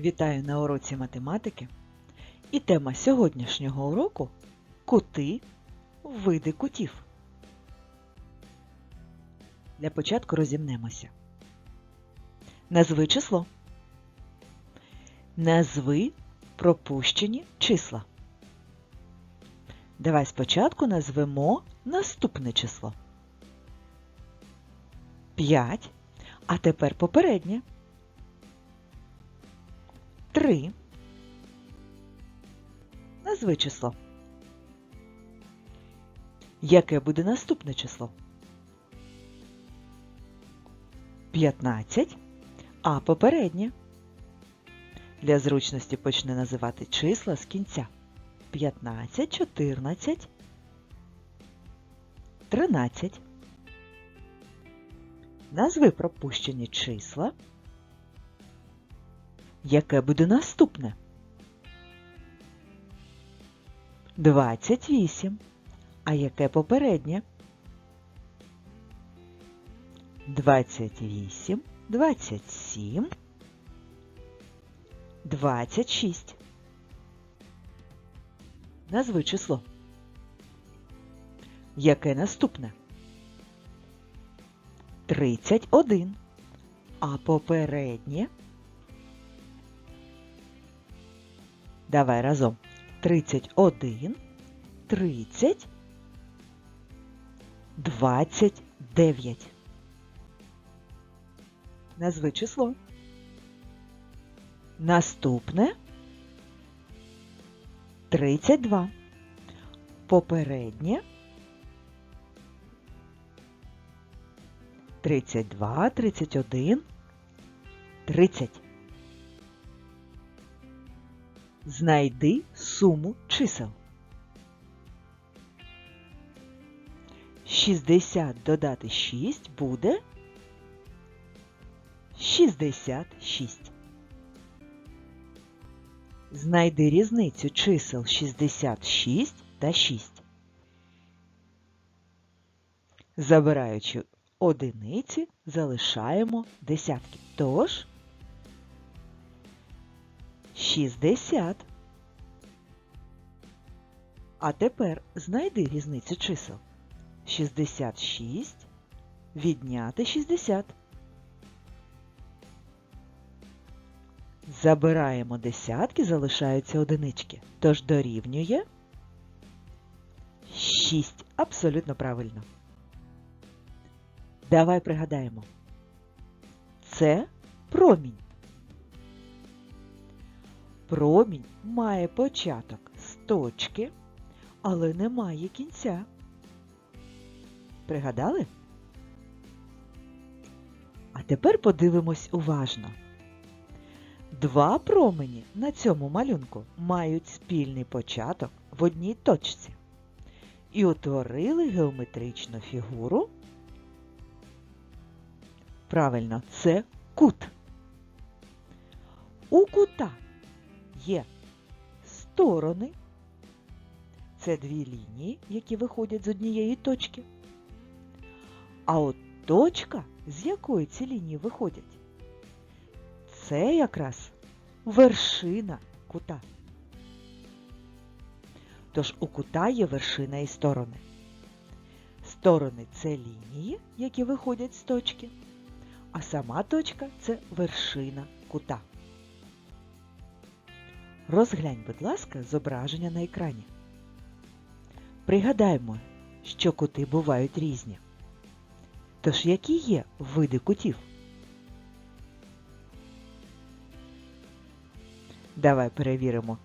Вітаю на уроці математики. І тема сьогоднішнього уроку кути, види кутів. Для початку розімнемося. Назви число. Назви пропущені числа. Давай спочатку назвемо наступне число. 5. А тепер попереднє. 3. Назви число. Яке буде наступне число? 15. А попереднє. Для зручності почни називати числа з кінця. 15, 14, 13. Назви пропущені числа. Яке буде наступне? 28. А яке попереднє? 28, 27, 26. Назви число. Яке наступне? 31. А попереднє? Давай разом. 31, 30, 29. Назви число. Наступне 32. Попереднє 32, 31, 30. Знайди суму чисел. 60 додати 6 буде 66. Знайди різницю чисел 66 та 6. Забираючи одиниці, залишаємо десятки. Тож 60. А тепер знайди різницю чисел. 66 відняти 60. Забираємо десятки, залишаються одинички. Тож дорівнює 6. Абсолютно правильно. Давай пригадаємо. Це промінь. Промінь має початок з точки, але не має кінця. Пригадали? А тепер подивимось уважно. Два промені на цьому малюнку мають спільний початок в одній точці і утворили геометричну фігуру. Правильно, це кут. У кута є сторони. Це дві лінії, які виходять з однієї точки. А от точка, з якої ці лінії виходять, це якраз вершина кута. Тож у кута є вершина і сторони. Сторони це лінії, які виходять з точки, а сама точка це вершина кута. Розглянь, будь ласка, зображення на екрані. Пригадаємо, що кути бувають різні. Тож які є види кутів? Давай перевіримо.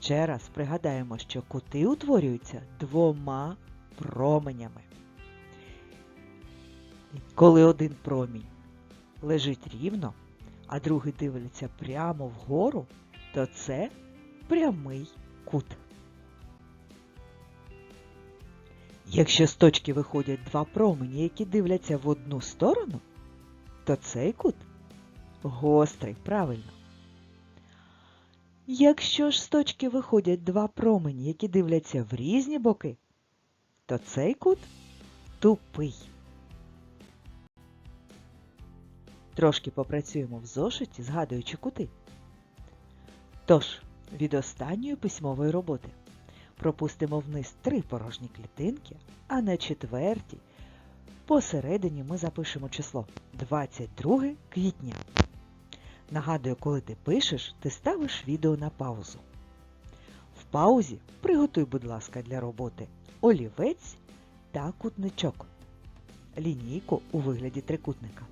Ще раз пригадаємо, що кути утворюються двома променями. Коли один промінь лежить рівно, а другий дивиться прямо вгору, то це прямий кут. Якщо з точки виходять два промені, які дивляться в одну сторону, то цей кут гострий, правильно. Якщо ж з точки виходять два промені, які дивляться в різні боки, то цей кут тупий. Трошки попрацюємо в зошиті, згадуючи кути. Тож, від останньої письмової роботи пропустимо вниз три порожні клітинки, а на четвертій посередині ми запишемо число 22 квітня. Нагадую, коли ти пишеш, ти ставиш відео на паузу. В паузі приготуй, будь ласка, для роботи олівець та кутничок. Лінійку у вигляді трикутника.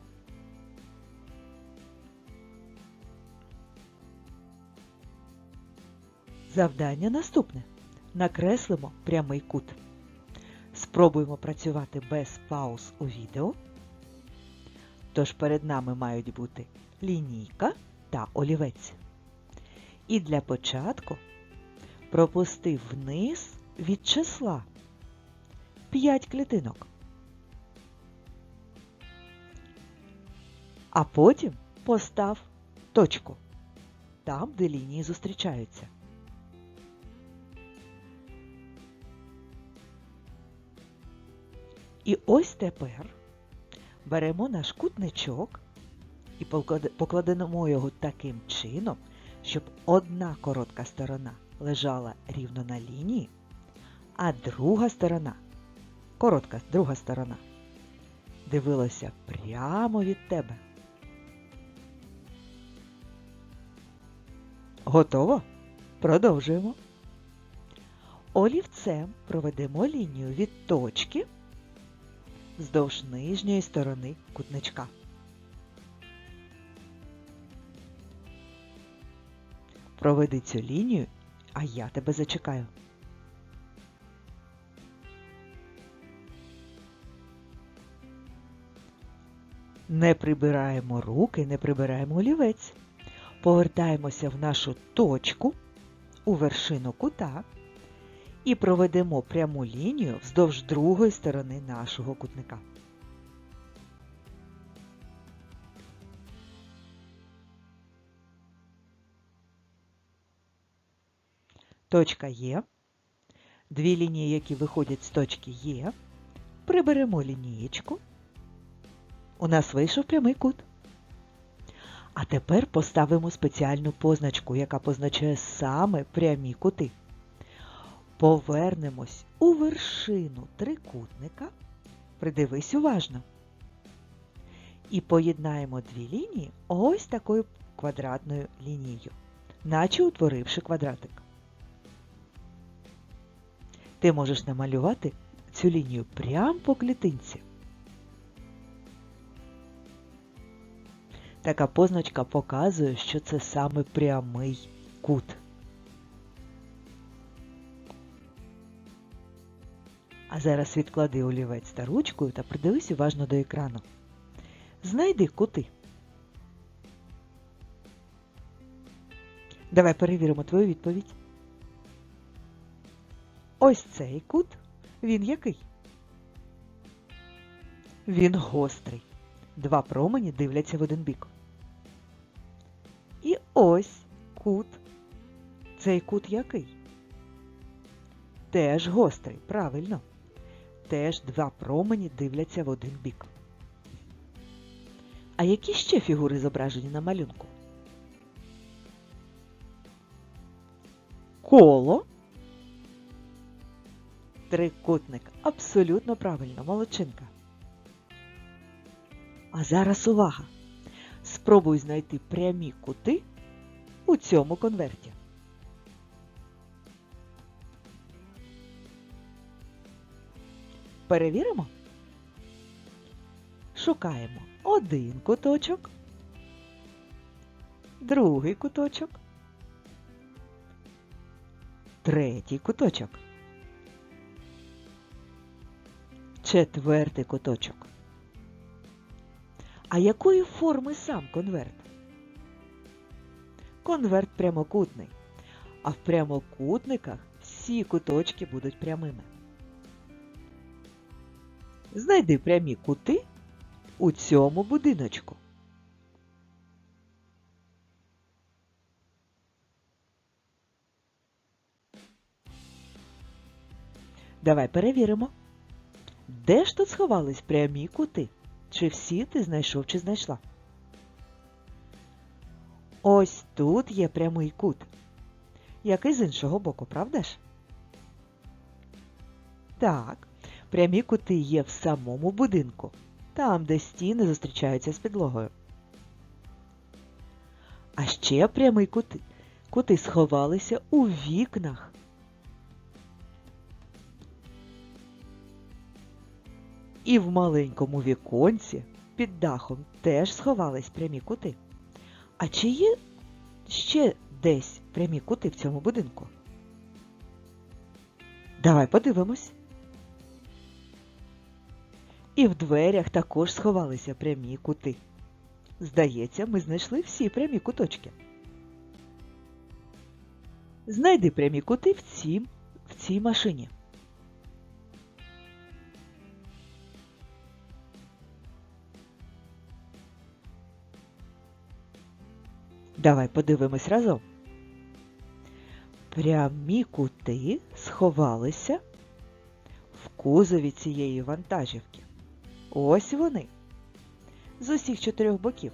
Завдання наступне. Накреслимо прямий кут. Спробуємо працювати без пауз у відео. Тож перед нами мають бути лінійка та олівець. І для початку пропусти вниз від числа 5 клітинок. А потім постав точку там, де лінії зустрічаються. І ось тепер беремо наш кутничок і покладемо його таким чином, щоб одна коротка сторона лежала рівно на лінії, а друга сторона, коротка друга сторона, дивилася прямо від тебе. Готово? Продовжуємо. Олівцем проведемо лінію від точки вздовж нижньої сторони кутничка. Проведи цю лінію, а я тебе зачекаю. Не прибираємо руки, не прибираємо олівець. Повертаємося в нашу точку у вершину кута і проведемо пряму лінію вздовж другої сторони нашого кутника. Точка є. Дві лінії, які виходять з точки є. Приберемо лінієчку. У нас вийшов прямий кут. А тепер поставимо спеціальну позначку, яка позначає саме прямі кути. Повернемось у вершину трикутника. Придивись уважно. І поєднаємо дві лінії ось такою квадратною лінією, наче утворивши квадратик. Ти можеш намалювати цю лінію прямо по клітинці. Така позначка показує, що це саме прямий кут. А зараз відклади олівець та ручкою та придивись уважно до екрану. Знайди кути. Давай перевіримо твою відповідь. Ось цей кут, він який? Він гострий. Два промені дивляться в один бік. І ось кут. Цей кут який? Теж гострий, правильно. Теж два промені дивляться в один бік. А які ще фігури зображені на малюнку? Коло. Трикутник. Абсолютно правильно, молодчинка. А зараз увага! Спробуй знайти прямі кути у цьому конверті. Перевіримо. Шукаємо один куточок, другий куточок, третій куточок, четвертий куточок. А якої форми сам конверт? Конверт прямокутний, а в прямокутниках всі куточки будуть прямими. Знайди прямі кути у цьому будиночку. Давай перевіримо. Де ж тут сховались прямі кути? Чи всі ти знайшов чи знайшла? Ось тут є прямий кут. Який з іншого боку, правда ж? Так, прямі кути є в самому будинку, там, де стіни зустрічаються з підлогою. А ще прямі кути, кути сховалися у вікнах. І в маленькому віконці під дахом теж сховались прямі кути. А чи є ще десь прямі кути в цьому будинку? Давай подивимось. І в дверях також сховалися прямі кути. Здається, ми знайшли всі прямі куточки. Знайди прямі кути в цій, в цій машині. Давай подивимось разом. Прямі кути сховалися в кузові цієї вантажівки. Ось вони. З усіх чотирьох боків.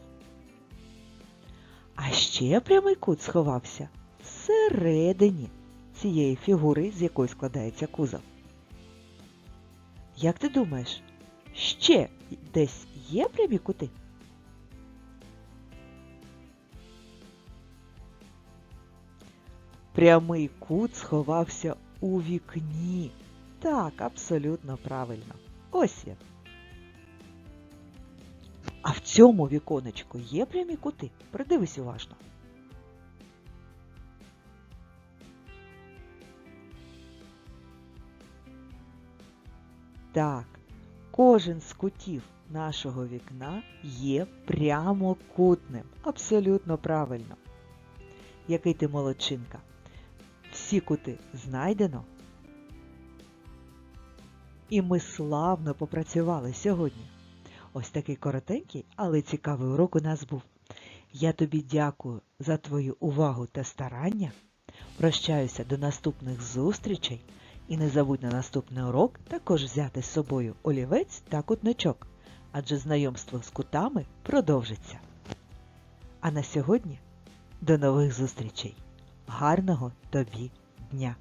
А ще прямий кут сховався всередині цієї фігури, з якої складається кузов. Як ти думаєш, ще десь є прямі кути? Прямий кут сховався у вікні. Так, абсолютно правильно. Ось він. А в цьому віконечку є прямі кути? Придивись уважно. Так, кожен з кутів нашого вікна є прямокутним. Абсолютно правильно. Який ти молодчинка. Всі кути знайдено. І ми славно попрацювали сьогодні. Ось такий коротенький, але цікавий урок у нас був. Я тобі дякую за твою увагу та старання. Прощаюся до наступних зустрічей і не забудь на наступний урок також взяти з собою олівець та кутничок, адже знайомство з кутами продовжиться. А на сьогодні до нових зустрічей! Гарного тобі дня!